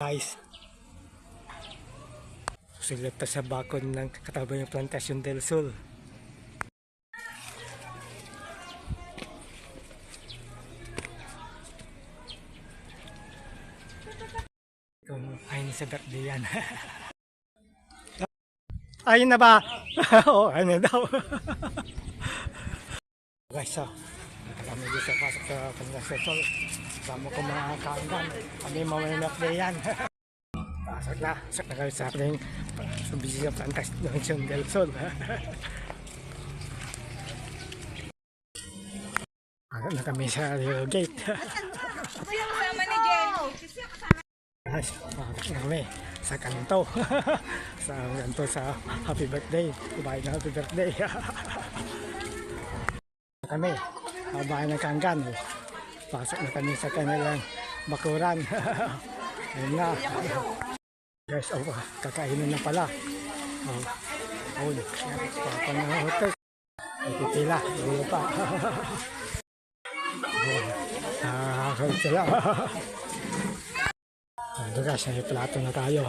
Guys, susulat pa sa bakod ng katabi ng Plantasyon del Sol. Kung ayun sa birthday yan. ayun na ba? Oo, ayun na daw. Guys, so, kami dito sa pasok sa Plantasyon Sol. Kasama ko mga kaandan. Kami mga birthday yan. Pasok na. Pasok na kami sa ating sa Bisaya Plantasyon del Sol. Pasok na kami sa Rio Gate. Sama ni Jen. Guys, na kami sa kanto. sa kanto sa happy birthday. Kumain na happy birthday. kami, kabahan ng kanggan. Pasok na kami sa kanilang bakuran. Ayun na. Guys, oh, kakainin na pala. Oh, oh, papa na hotel. Ay, pipila, ulo pa. oh, nakakakal sila. Ito guys, may na tayo.